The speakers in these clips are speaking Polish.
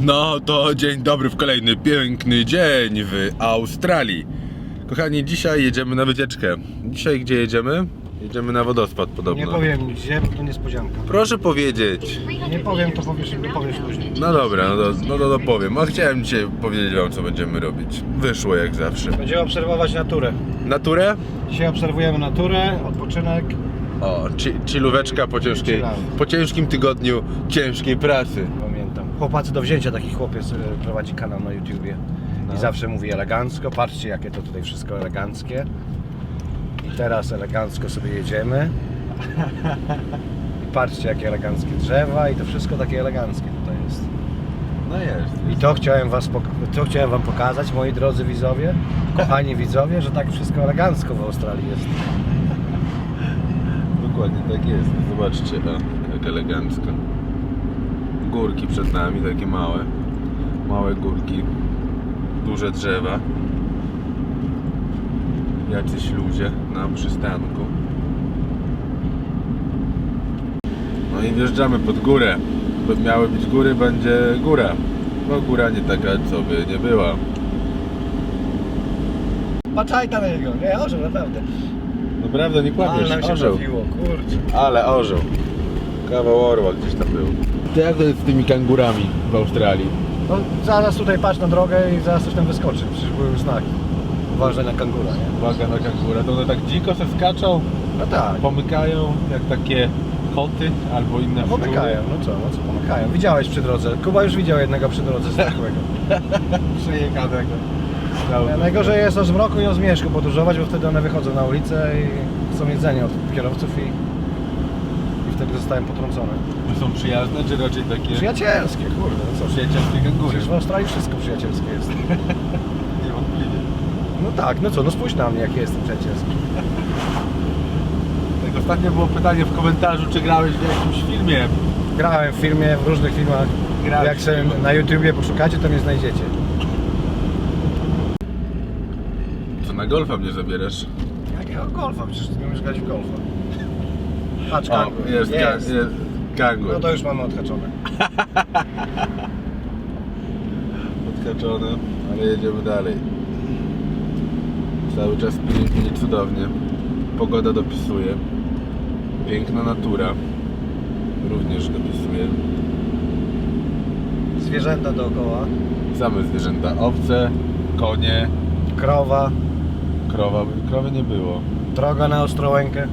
No to dzień dobry w kolejny piękny dzień w Australii. Kochani, dzisiaj jedziemy na wycieczkę. Dzisiaj gdzie jedziemy? Jedziemy na wodospad podobno. Nie powiem gdzie, bo to niespodzianka. Proszę powiedzieć. Nie powiem, to powiesz, powiesz później. No dobra, no to, no to, to powiem. A chciałem dzisiaj powiedzieć wam co będziemy robić. Wyszło jak zawsze. Będziemy obserwować naturę. Naturę? Dzisiaj obserwujemy naturę, odpoczynek. O, ci, chillóweczka po, ciężkiej, po ciężkim tygodniu ciężkiej pracy. Chłopacy do wzięcia, taki chłopiec e, prowadzi kanał na YouTubie. No. I zawsze mówi elegancko. Patrzcie, jakie to tutaj wszystko eleganckie. I teraz elegancko sobie jedziemy. I patrzcie, jakie eleganckie drzewa i to wszystko takie eleganckie tutaj jest. No jest. I to chciałem, was pok- to chciałem Wam pokazać, moi drodzy widzowie, kochani widzowie, że tak wszystko elegancko w Australii jest. Dokładnie tak jest. Zobaczcie, o, jak elegancko. Górki przed nami, takie małe. Małe górki. Duże drzewa. Jacyś ludzie na przystanku. No i wjeżdżamy pod górę. Miały być góry, będzie góra. No góra nie taka, co by nie była. Patrzaj na niego, nie, orzeł, naprawdę. Naprawdę nie kłamiesz, nam się orzeł. trafiło, kurczę. Ale orzeł. Kawał orła gdzieś tam był. To jak to jest z tymi kangurami w Australii? No zaraz tutaj patrz na drogę i zaraz coś tam wyskoczy, przecież były znaki. Uważaj na kangura, nie? Uwaga na kangura, to one tak dziko se skaczą, No tak, pomykają jak takie koty albo inne no pomykają, no co, no co pomykają. Widziałeś przy drodze, Kuba już widział jednego przy drodze zwykłego. Przejechanego. Najgorzej jest o zmroku i o zmierzchu podróżować, bo wtedy one wychodzą na ulicę i chcą jedzenie od kierowców i, zostają potrącone. Są przyjazne czy raczej takie Przyjacielskie, kurde, no co? przyjacielskie kangury? Przecież w Australii wszystko przyjacielskie jest. Niewątpliwie. No tak, no co, no spójrz na mnie, jaki jestem przyjacielski. Tak, ostatnio było pytanie w komentarzu, czy grałeś w jakimś filmie. Grałem w filmie, w różnych filmach. Grałeś Jak sobie na YouTubie poszukacie, to mnie znajdziecie. Co, na golfa mnie zabierasz? Jakiego golfa? Przecież ty nie umiesz grać w golfa. Patrz, O, kangur. jest, jest. jest kangur. No to już mamy odhaczone. odhaczone, ale jedziemy dalej. Cały czas pięknie, cudownie. Pogoda dopisuje. Piękna natura również dopisuje. Zwierzęta dookoła. Same zwierzęta, owce, konie, Krowa, krowa. Krowy nie było. droga na Ostrołękę.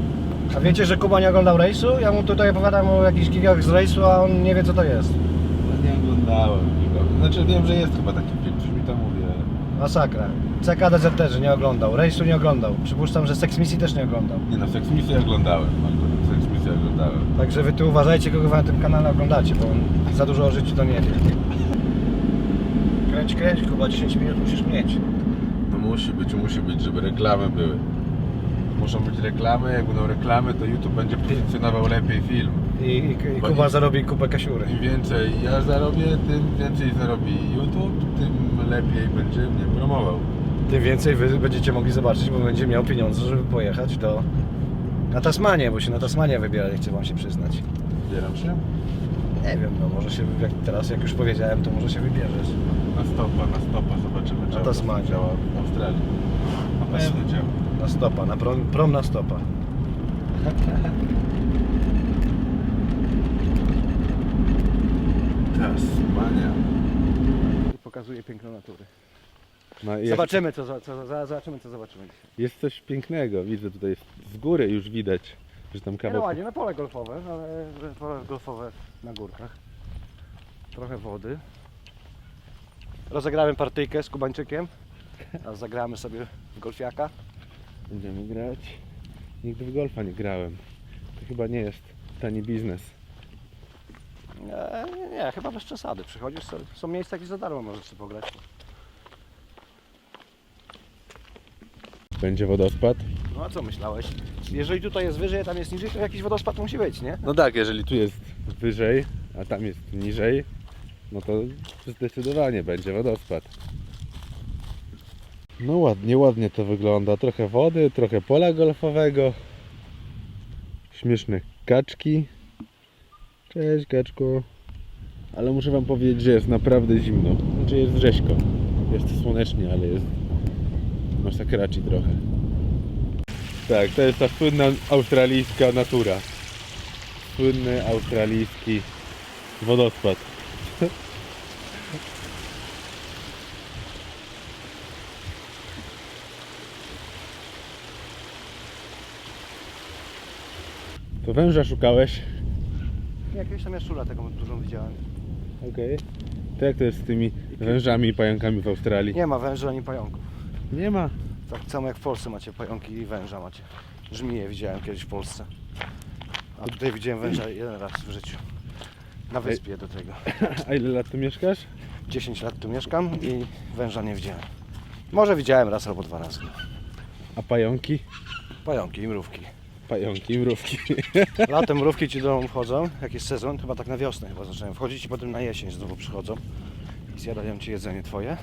A wiecie, że Kuba nie oglądał rejsu? Ja mu tutaj opowiadam o jakichś gigach z rejsu, a on nie wie co to jest. No nie oglądałem nikogo. Znaczy wiem, że jest chyba taki film, coś mi to mówi, ale... Masakra. CK Deserterzy nie oglądał, rejsu nie oglądał. Przypuszczam, że Sex Misji też nie oglądał. Nie no, Sex Misję oglądałem. Akurat Sex oglądałem. Także wy tu uważajcie, kogo wy na tym kanale oglądacie, bo on za dużo o życiu to nie wie. Kręć, kręć, Kuba, 10 minut musisz mieć. No musi być, musi być, żeby reklamy były. Muszą być reklamy, jak będą reklamy, to YouTube będzie pozycjonował lepiej film. I, i, i Bo Kuba zarobi kupę kasiury. Im więcej ja zarobię, tym więcej zarobi YouTube, tym lepiej będzie mnie promował. Tym więcej wy będziecie mogli zobaczyć, bo będzie miał pieniądze, żeby pojechać do... Na Tasmanię, bo się na Tasmanię wybiera, nie chcę wam się przyznać. Zbieram się? Nie wiem, no może się, jak teraz jak już powiedziałem, to może się wybierzesz. Na stopa, na stopa, zobaczymy czy Na Tasmanię. działa w Australii. Na pewno działa. Na stopa, na prom, prom na stopa. Tasmania. Pokazuje piękno natury. No, jest, Zobaczymy co, za- co, za- zobaczymy co zobaczymy dzisiaj. jest coś pięknego, widzę tutaj z góry już widać, że tam Nie, no kawał... ładnie, na pole golfowe, ale pole golfowe na górkach. Trochę wody. Rozegrałem partyjkę z Kubańczykiem. A zagramy sobie w golfiaka. Będziemy grać. Nigdy w golfa nie grałem. To chyba nie jest tani biznes. Nie, nie, nie, chyba bez przesady. Przychodzisz sobie, są miejsca, gdzie za darmo możesz sobie pograć. Będzie wodospad? No a co myślałeś? Jeżeli tutaj jest wyżej, a tam jest niżej, to jakiś wodospad musi być, nie? No tak, jeżeli tu jest wyżej, a tam jest niżej, no to zdecydowanie będzie wodospad. No ładnie, ładnie to wygląda. Trochę wody, trochę pola golfowego. Śmieszne kaczki. Cześć kaczku. Ale muszę wam powiedzieć, że jest naprawdę zimno. Znaczy jest rzeźko. Jest słonecznie, ale jest masakraci trochę. Tak, to jest ta słynna australijska natura. Słynny australijski wodospad. To węża szukałeś? Jakiegoś tam jaszczura taką dużą widziałem. Okej. To jak to jest z tymi wężami i pająkami w Australii? Nie ma węży ani pająków. Nie ma. Tak samo jak w Polsce macie pająki i węża macie. Żmije widziałem kiedyś w Polsce. A tutaj widziałem węża jeden raz w życiu. Na wyspie do tego. A ile lat tu mieszkasz? 10 lat tu mieszkam i węża nie widziałem. Może widziałem raz albo dwa razy. A pająki? Pająki i mrówki. Pająki mrówki. Latem mrówki ci do domu wchodzą, jak jest sezon, chyba tak na wiosnę chyba zaczynają wchodzić i potem na jesień znowu przychodzą i zjadają ci jedzenie twoje.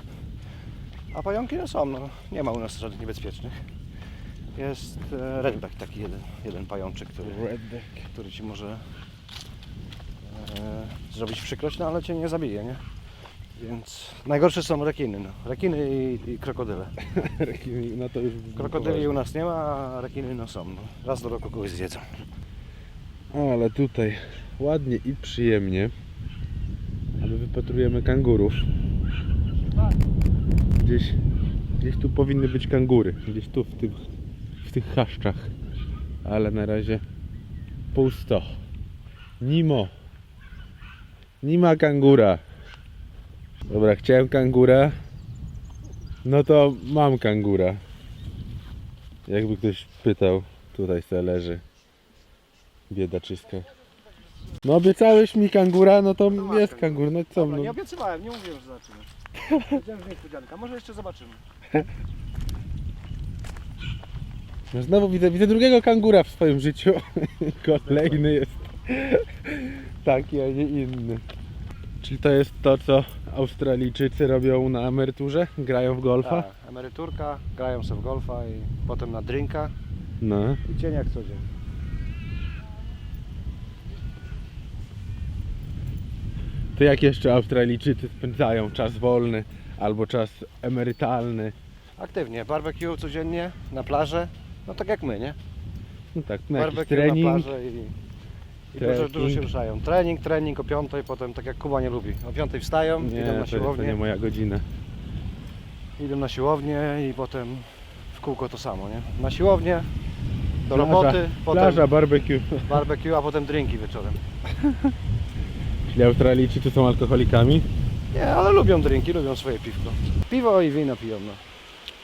A pająki no są, no, nie ma u nas żadnych niebezpiecznych. Jest e, redback taki jeden, jeden pajączek, który, Redback. który ci może e, zrobić przykrość, no ale cię nie zabije, nie? Więc najgorsze są rekiny, no. rekiny i, i krokodyle. Rekiny, No to już Krokodyli u nas nie ma, a rekiny no są. No. Raz do roku kogoś zjedzą. Ale tutaj ładnie i przyjemnie. A my wypatrujemy kangurów. Gdzieś, gdzieś tu powinny być kangury. Gdzieś tu w tych, w tych chaszczach. Ale na razie pusto. Nimo. Nie ma kangura. Dobra, chciałem kangura. No to mam kangura. Jakby ktoś pytał, tutaj se leży. Biedaczysko. No obiecałeś mi kangura, no to masz jest kangur. kangur, no co? Dobra, No, nie obiecywałem, nie mówiłem, że zobaczymy. Powiedziałem, że niespodzianka. Może jeszcze zobaczymy. no znowu widzę, widzę drugiego kangura w swoim życiu. Kolejny jest taki, a nie inny. Czyli to jest to, co Australijczycy robią na emeryturze? Grają w golfa? Tak, emeryturka, grają sobie w golfa i potem na drinka No. i dzień jak co dzień. To jak jeszcze Australijczycy spędzają czas wolny albo czas emerytalny? Aktywnie, barbecue codziennie na plażę, no tak jak my, nie? No tak, na jakiś Barbecue trening. na plażę i, i dużo, dużo się ruszają. Trening, trening o piątej, potem tak jak Kuba nie lubi. O piątej wstają, Nie, idą na to, to siłownię, nie moja godzina. idą na siłownię i potem w kółko to samo, nie? Na siłownię, do roboty, potem Plaża, barbecue. barbecue, a potem drinki wieczorem. Czyli Australijczycy są alkoholikami? Nie, ale lubią drinki, lubią swoje piwko. Piwo i wino piją, no.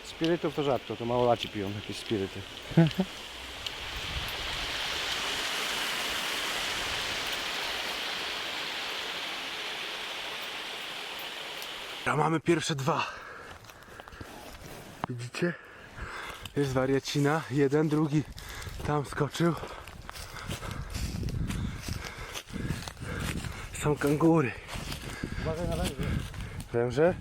Spirytów to rzadko, to małolaci piją jakieś spiryty. A mamy pierwsze dwa. Widzicie? Jest wariacina. Jeden, drugi tam skoczył. Są kangury. Uważaj na węże. Węże?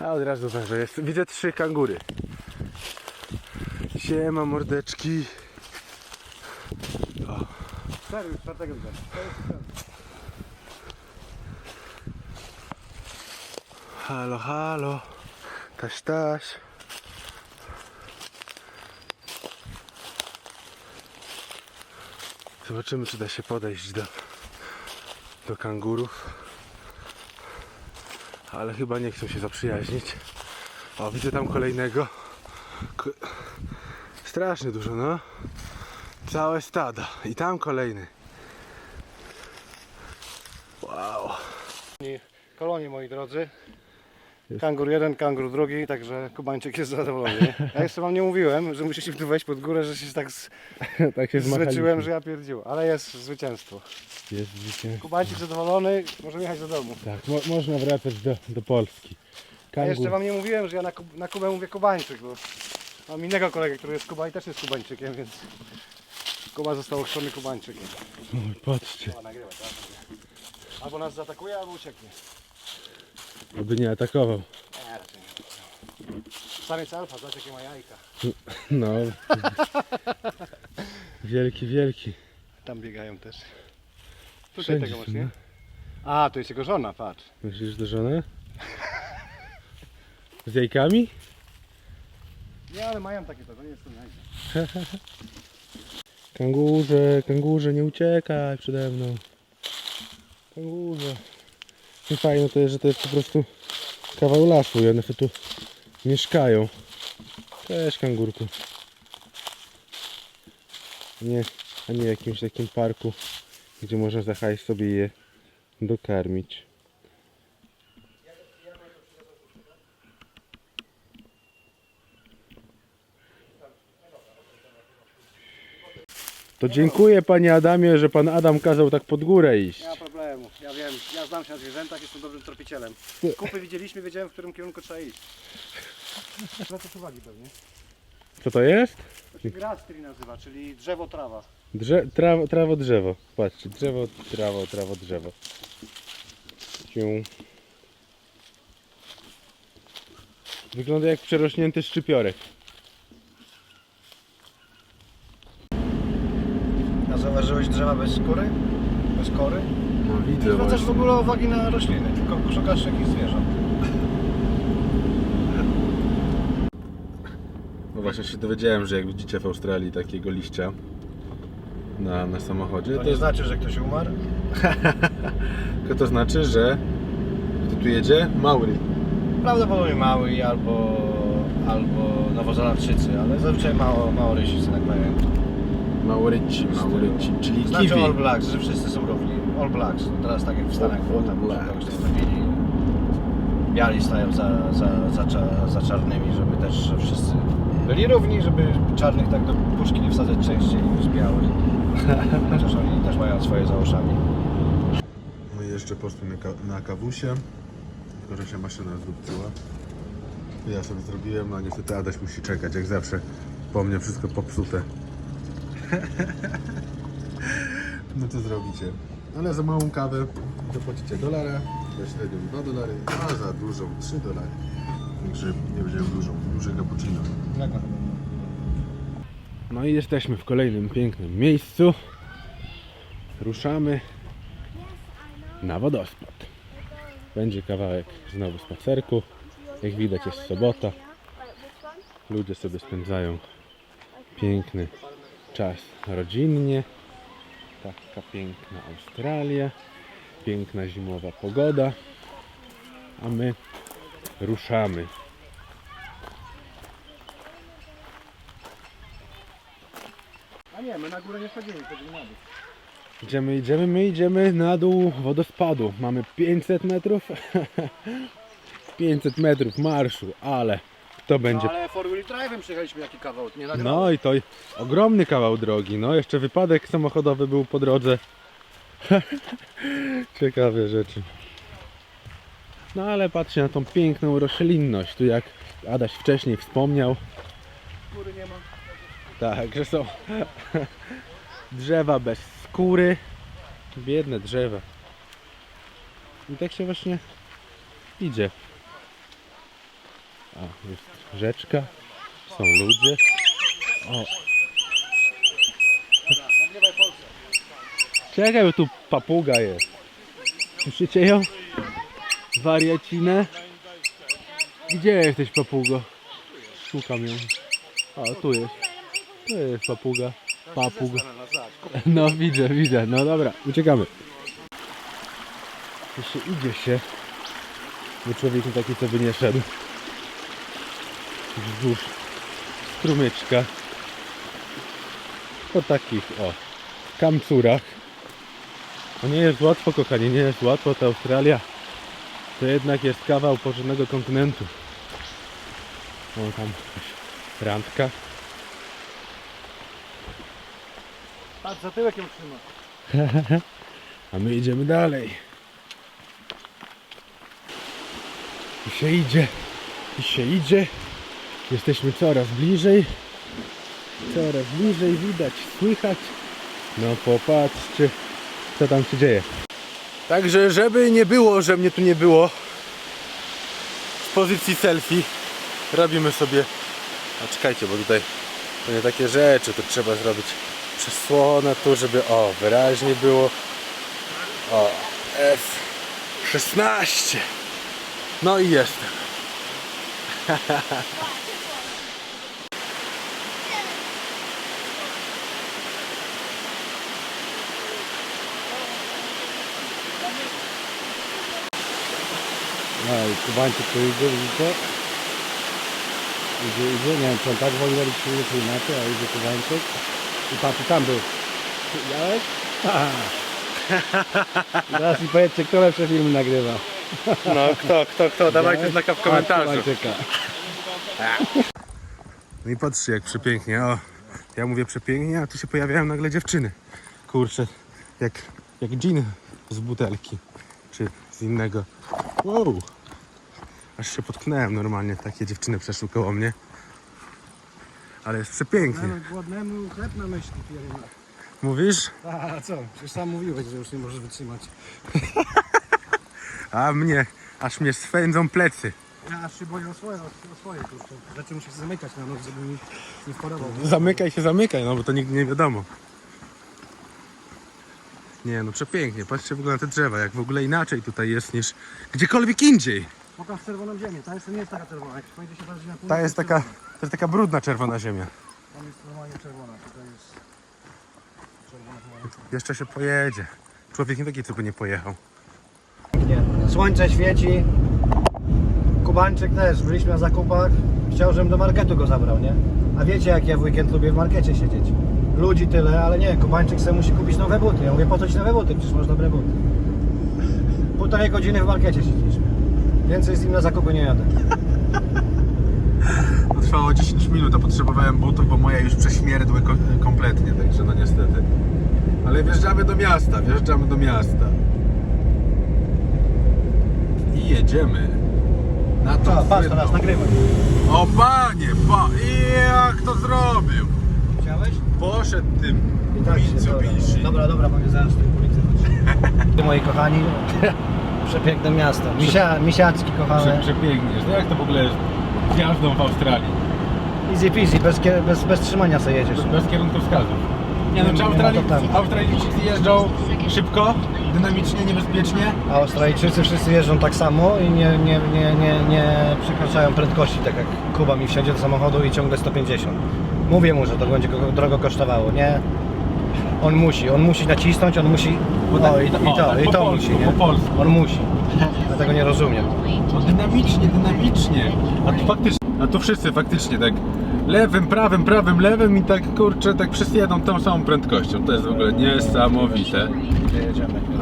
A od razu węże jest. Widzę trzy kangury. Siema mordeczki. Cztery, czwartego. Halo, halo. Taś, taś. Zobaczymy, czy da się podejść do, do kangurów. Ale chyba nie chcą się zaprzyjaźnić. O, widzę tam kolejnego. Ko- Strasznie dużo, no. Całe stada. I tam kolejny. Wow. Kolonie moi drodzy. Jest. Kangur jeden, kangur drugi, także Kubańczyk jest zadowolony. Ja jeszcze wam nie mówiłem, że musicie tu wejść pod górę, że się tak z- tak się zmachaliśmy. że ja pierdził. Ale jest zwycięstwo. Jest zwycięstwo. Kubańczyk zadowolony, możemy jechać do domu. Tak, mo można wracać do, do Polski. Kangur. jeszcze wam nie mówiłem, że ja na, Kub- na Kubę mówię Kubańczyk, bo mam innego kolegę, który jest Kuba i też jest Kubańczykiem, więc Kuba został ochrzczony Kubańczykiem. Oj, patrzcie, tak? Albo nas zaatakuje, albo ucieknie. Aby nie atakował. Samiec alfa, zobacz jakie ma jajka. No. wielki, wielki. Tam biegają też. Tutaj Wszędzie tego masz, są, nie? no. A, to jest jego żona, patrz. Myślisz do żony? Z jajkami? Nie, ale mają takie to, to nie jest to jajka. Kangurze, kangurze, nie uciekaj przede mną. Kangurze. I fajne to jest, że to jest po prostu kawał lasu i one sobie tu mieszkają. Cześć kangurku. Nie, a nie w jakimś takim parku, gdzie można za hajs sobie je dokarmić. To dziękuję panie Adamie, że pan Adam kazał tak pod górę iść. Nie ma problemu, ja wiem, ja znam się na zwierzętach, jestem dobrym tropicielem. Kupy widzieliśmy, wiedziałem w którym kierunku trzeba iść. Zwracasz uwagi pewnie. Co to jest? To się grass tree nazywa, czyli drzewo trawa. Drze trawo, trawo, drzewo. Patrzcie, drzewo, trawo, trawo, drzewo. Ciu. Wygląda jak przerośnięty szczypiorek. A zauważyłeś drzewa bez skóry? Bez kory? No Nie widzę zwracasz w ogóle uwagi na rośliny, tylko szukasz jakichś zwierząt. No właśnie się dowiedziałem, że jak widzicie w Australii takiego liścia na, na samochodzie, To to, nie znaczy, że ktoś umarł? tylko to znaczy, że kto tu jedzie? Mauri. Prawdopodobnie mały albo, albo Nowozelandczycy, ale zazwyczaj mało, mało rysicy naklejają. Mauryci, Mauryci, czyli Znaczy kiwi. All Blacks, że wszyscy są równi. All Blacks, no teraz tak jak w Stanach było, tam All może Blacks. kogoś tam zabili. Biali stają za, za, za, cza- za czarnymi, żeby też wszyscy byli równi, żeby czarnych tak do puszki nie wsadzać częściej niż białych. Chociaż oni też mają swoje za uszami. No i jeszcze poszły na, ka- na kawusie, tylko że się maszyna zdupcyła. Ja sobie zrobiłem, a niestety Adaś musi czekać, jak zawsze. Po mnie wszystko popsute. No co zrobicie? Ale za małą kawę zapłacicie dolara, za średnią 2 dolary, a za dużą 3 dolary. Także nie wziąłem dużą, duże cappuccino. No i jesteśmy w kolejnym pięknym miejscu. Ruszamy na wodospad. Będzie kawałek znowu spacerku. Jak widać jest sobota. Ludzie sobie spędzają piękny czas rodzinnie. Taka piękna Australia. Piękna zimowa pogoda. A my ruszamy. A nie, my na górę nie wchodzimy, wchodzimy na dół. Idziemy, idziemy, my idziemy na dół wodospadu. Mamy 500 metrów. 500 metrów marszu, ale to będzie No, ale four wheel drive'em przyjechaliśmy jaki kawał, nie nagrałem. No i to ogromny kawał drogi. No jeszcze wypadek samochodowy był po drodze. Ciekawe rzeczy. No ale patrzcie na tą piękną roślinność. Tu jak Adaś wcześniej wspomniał, Góry nie ma. tak, że są drzewa bez skóry. Biedne drzewa. I tak się właśnie idzie. A, jest rzeczka. Są ludzie. O. Czekaj, bo tu papuga jest. Słyszycie ją? Wariacinę? Gdzie jesteś papugo? Szukam ją. O, tu jest. Tu jest papuga. Papuga. No widzę, widzę. No dobra, uciekamy. Jeszcze idzie się. Bo człowiek taki co by nie szedł. Wzdłuż strumyczka. Po takich o kamcurach. To nie jest łatwo, kochani, nie jest łatwo. Ta Australia to jednak jest kawał porządnego kontynentu. O, tam jakaś randka. Patrz, za tyłek ją trzyma. A my idziemy dalej. I się idzie. I się idzie. Jesteśmy coraz bliżej. Coraz bliżej widać, słychać. No popatrzcie, co tam się dzieje. Także żeby nie było, że mnie tu nie było w pozycji selfie, robimy sobie... A czekajcie, bo tutaj to nie takie rzeczy, to trzeba zrobić przesłonę tu, żeby o, wyraźnie było. O, F. Szesnaście. No i jestem. I Kubańczyk to idzie, widzicie? Idzie, idzie, nie wiem czy on tak woli robić filmy, czy inaczej, a idzie Kubańczyk. I patrz, tam był. Widziałeś? Teraz mi powiedzcie, kto lepsze filmy nagrywa. No kto, kto, kto? Dawajcie znaka w komentarzu. Kubańczyka. No i patrzcie jak przepięknie. O, ja mówię przepięknie, a tu się pojawiają nagle dziewczyny. Kurczę, jak, jak gin z butelki. Czy z innego. Wow. Aż się potknąłem normalnie. Takie dziewczyny przeszły koło mnie. Ale jest przepięknie. głodnemu chleb na myśli, pieruna. Mówisz? A co? Przecież sam mówiłeś, że już nie możesz wytrzymać. A mnie, aż mnie swędzą plecy. Ja aż się boję o swoje, o swoje kurczę. Rzeczy muszę się zamykać na noc, żeby mi nie wporował. Zamykaj się, zamykaj, no bo to nigdy nie wiadomo. Nie no, przepięknie. Patrzcie w ogóle na te drzewa, jak w ogóle inaczej tutaj jest niż gdziekolwiek indziej. Pokaż czerwoną ziemię, ta jeszcze nie jest taka czerwona. Jak pojedzie się bardziej na północ, Ta jest taka, to jest taka brudna czerwona ziemia. Tam jest normalnie czerwona, tutaj jest czerwona. Jeszcze się pojedzie. Człowiek nie taki, co by nie pojechał. Nie. Słońce świeci. Kubańczyk też, byliśmy na zakupach. Chciał, żebym do marketu go zabrał, nie? A wiecie, jak ja w weekend lubię w markecie siedzieć. Ludzi tyle, ale nie, Kubańczyk sobie musi kupić nowe buty. Ja mówię, po co ci nowe buty? Przecież masz dobre buty. Półtorej godziny w markecie siedzieliśmy. Więcej z nim na zakupy nie jadę. To trwało 10 minut, a potrzebowałem butów, bo moje już prześmierdły ko- kompletnie, także no niestety. Ale wjeżdżamy do miasta, wjeżdżamy do miasta. I jedziemy. Na to patrz teraz, nagrywaj. O panie, pa, jak to zrobił? Chciałeś? Poszedł tym I tak się, dobra. Mitsubishi. Dobra, dobra, bo nie zaraz tej policji Moi kochani, przepiękne miasto. Misia, misiaczki kochane. Przepięknie. No jak to w ogóle jest gwiazdą w Australii? Easy peasy, bez, kie- bez, bez trzymania sobie jedziesz. Bez kierunkowskazów. Nie no, Nie czy ma Australii, to tam. Australijczycy jeżdżą szybko, dynamicznie, niebezpiecznie? A Australijczycy wszyscy jeżdżą tak samo i nie, nie, nie, nie, nie przekraczają prędkości, tak jak Kuba mi wsiądzie do samochodu i ciągle 150. Mówię mu, że to będzie go drogo kosztowało, nie? On musi, on musi nacisnąć, on musi... Bo tak- o, i, i o, to, tak i po to polsku, musi, nie? po polsku. On musi. Ja tego nie rozumiem. No dynamicznie, dynamicznie. A tu faktycznie, a tu wszyscy faktycznie tak lewym, prawym, prawym, lewym i tak kurczę, tak wszyscy jadą tą samą prędkością. To jest w ogóle niesamowite.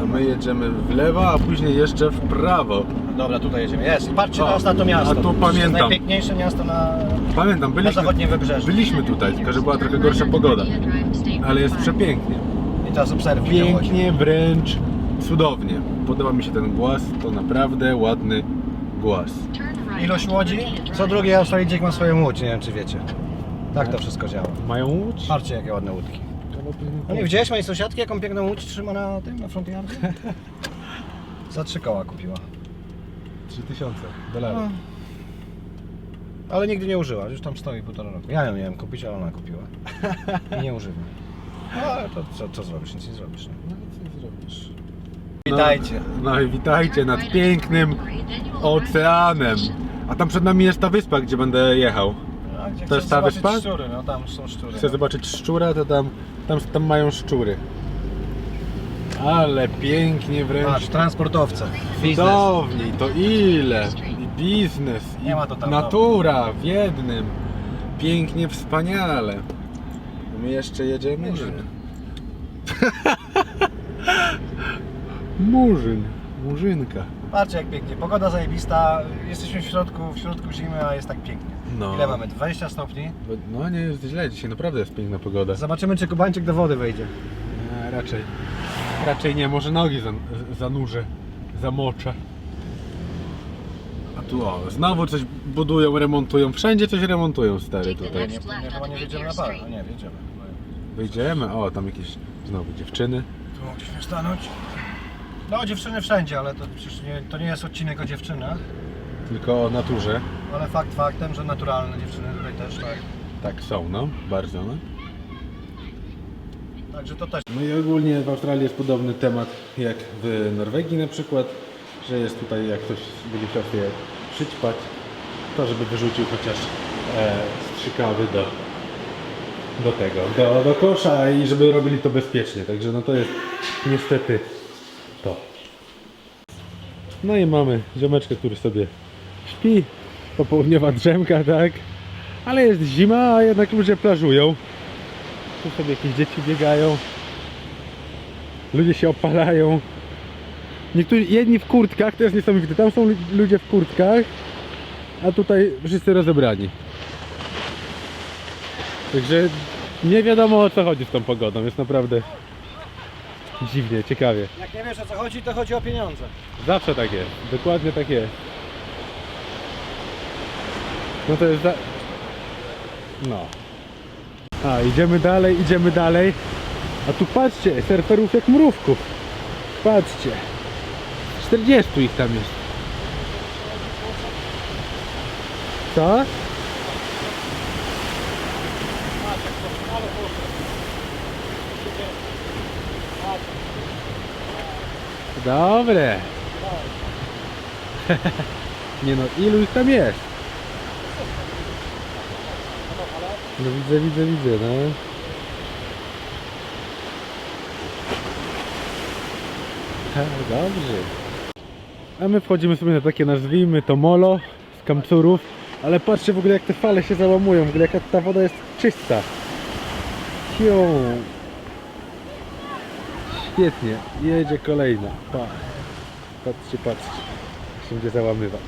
A my jedziemy w lewo, a później jeszcze w prawo. Dobra, tutaj jedziemy. Jest, patrzcie O, na to miasto. a tu To jest pamiętam. najpiękniejsze miasto na... Pamiętam, byliśmy, zachodnim wybrzeżu. byliśmy tutaj, tylko że była trochę gorsza pogoda. Ale jest przepięknie. I teraz obserwuj. Pięknie, wręcz cudownie. Podoba mi się ten głaz, to naprawdę ładny głaz. Ilość łodzi? Co drugi Australijczyk ma swoją łódź, nie wiem czy wiecie. Tak to wszystko działa. Mają łódź? Patrzcie jakie ładne łódki. No nie widziałeś mojej sąsiadki jaką piękną łódź trzyma na tym, na frontiarze? Za trzy koła kupiła. 3000 dolarów. No. Ale nigdy nie użyła, już tam stoi półtora roku. Ja ją miałem kupić, ale ona kupiła. I nie używa. No ale to co, co zrobisz? Nic nie zrobisz. No. No i co zrobisz? Witajcie. No i witajcie nad pięknym oceanem. A tam przed nami jest ta wyspa, gdzie będę jechał. A gdzie To jest chcesz ta zobaczyć wyspa? Szczury, no tam są szczury. Chcę zobaczyć szczura, to tam, tam, tam mają szczury. Ale pięknie wręcz. Patrz, transportowce. Biznes. Cudownie, to ile? I biznes, i Nie ma to tam, natura w jednym. Pięknie, wspaniale. My jeszcze jedziemy? Murzyn. Murzyn. Murzynka. Patrzcie jak pięknie, pogoda zajebista, jesteśmy w środku, w środku zimy, a jest tak pięknie. No. Ile mamy? 20 stopni. No nie jest źle, dzisiaj naprawdę jest piękna pogoda. Zobaczymy czy Kubańczyk do wody wejdzie. E, raczej. Raczej nie, może nogi zan, zanurzę, zamoczę. A tu o, znowu coś budują, remontują. Wszędzie coś remontują, stary, tutaj. Nie, nie, chyba nie wjedziemy na parę. No nie, wjedziemy. Wyjdziemy, o, tam jakieś znowu dziewczyny. Tu mogliśmy stanąć. No dziewczyny wszędzie, ale to przecież nie, to nie jest odcinek o dziewczynach. Tylko o naturze. Ale fakt faktem, że naturalne dziewczyny tutaj też, tak. Tak są, no, bardzo, no. Także to też. No i ogólnie w Australii jest podobny temat jak w Norwegii na przykład, że jest tutaj, jak ktoś będzie chciał sobie przyćpać, to żeby wyrzucił chociaż e, strzykawy do, do tego, do, do kosza i żeby robili to bezpiecznie. Także no to jest niestety. No i mamy ziomeczkę, który sobie śpi, popołudniowa drzemka, tak? Ale jest zima, a jednak ludzie plażują. Tu sobie jakieś dzieci biegają. Ludzie się opalają. Niektórzy, jedni w kurtkach, to jest niesamowite. Tam są lu- ludzie w kurtkach, a tutaj wszyscy rozebrani. Także nie wiadomo o co chodzi z tą pogodą. Jest naprawdę dziwnie, ciekawie. Jak nie wiesz o co chodzi, to chodzi o pieniądze. Zawsze tak jest. Dokładnie tak jest. No to jest za... No. A, idziemy dalej, idziemy dalej. A tu patrzcie, surferów jak mrówków. Patrzcie. 40 ich tam jest. Co? Dobre. Nie no, ilu ich tam jest? No widzę, widzę, widzę, no. Ha, dobrze. A my wchodzimy sobie na takie, nazwijmy to molo z kamcurów, ale patrzcie w ogóle jak te fale się załamują, w ogóle jaka ta woda jest czysta. Hiu. Świetnie, jedzie kolejna. Pa. Patrzcie, patrzcie. Się będzie załamywać.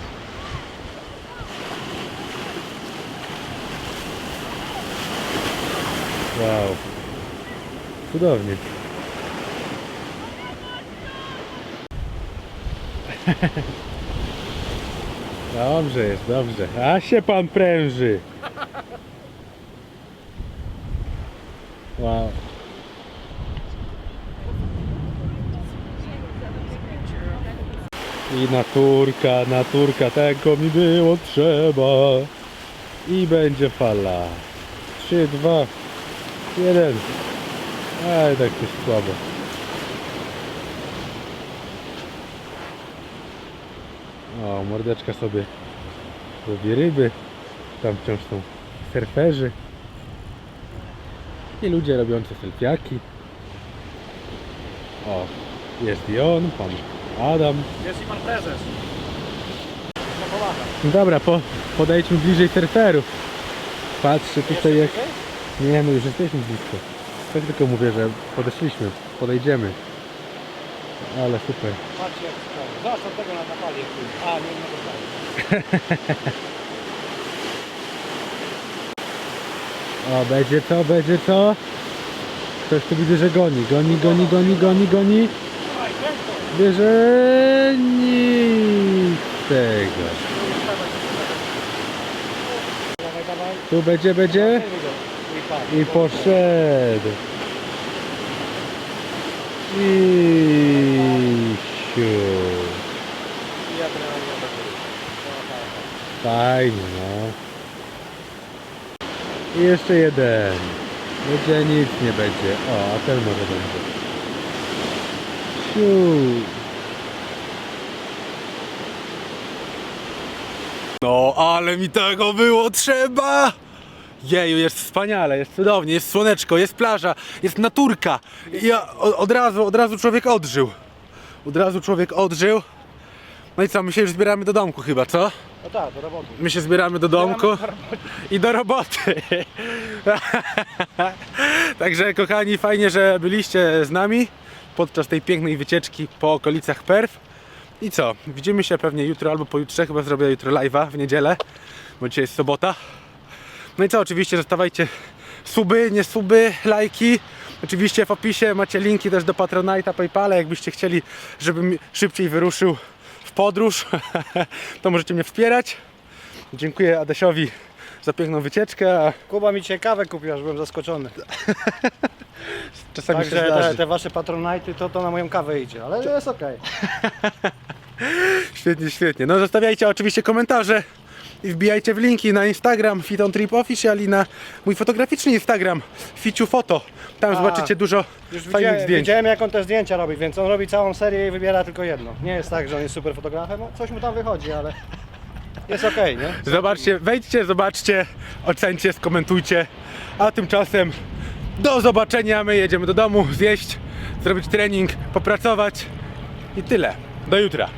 Wow. Cudownie. Dobrze jest, dobrze. A się pan pręży. Wow. I naturka, naturka, tego mi było trzeba. I będzie fala. 3, 2, 1. Aj, tak jest słabo. O, mordeczka sobie robi ryby. Tam wciąż są surferzy. I ludzie robiący selfiaki. O, jest i on, pan Adam. Jest i pan prezes. No pomaga. No dobra, po, podejdźmy bliżej surferów. Patrzcie tutaj jak... Nie, no już jesteśmy blisko. Tak tylko mówię, że podeszliśmy, podejdziemy. Ale super. Patrzcie jak to. Zobacz od tego na tu. A, nie ma go O, będzie co, będzie co? Ktoś tu widzę, że goni, goni, goni, goni, goni, goni. Bierze tego. Tu będzie, będzie. I poszedł. I. Fajnie, no. I jeszcze jeden. Będzie nic nie będzie. O, a ten może będzie. No, ale mi tego było trzeba! Jeju, jest wspaniale, jest cudownie, jest słoneczko, jest plaża, jest naturka. I ja od razu, od razu człowiek odżył. Od razu człowiek odżył. No i co, my się już zbieramy do domku chyba, co? No tak, do roboty. My się zbieramy do domku i do roboty. Także kochani, fajnie, że byliście z nami podczas tej pięknej wycieczki po okolicach Perf. I co? Widzimy się pewnie jutro albo pojutrze, chyba zrobię jutro live'a w niedzielę, bo dzisiaj jest sobota. No i co, oczywiście zostawajcie suby, nie suby, lajki. Oczywiście w opisie macie linki też do Patronite'a, Paypala, jakbyście chcieli, żebym szybciej wyruszył w podróż, to możecie mnie wspierać. Dziękuję Adesiowi za piękną wycieczkę, Kuba mi kawę kupił, aż byłem zaskoczony. czasami się Także te, zdarzy. te wasze patronajty to, to na moją kawę idzie, ale jest okej. Świetnie, świetnie. No zostawiajcie oczywiście komentarze I wbijajcie w linki na Instagram Fit on Trip Official i na mój fotograficzny Instagram Ficiu Foto. Tam zobaczycie dużo Już fajnych widziałem, zdjęć. widziałem jak on te zdjęcia robi, więc on robi całą serię i wybiera tylko jedno. Nie jest tak, że on jest super fotografem, no, coś mu tam wychodzi, ale jest okej, nie? Zobaczcie, wejdźcie, zobaczcie, ocencie, skomentujcie. A tymczasem do zobaczenia. My jedziemy do domu, zjeść, zrobić trening, popracować i tyle. Do jutra.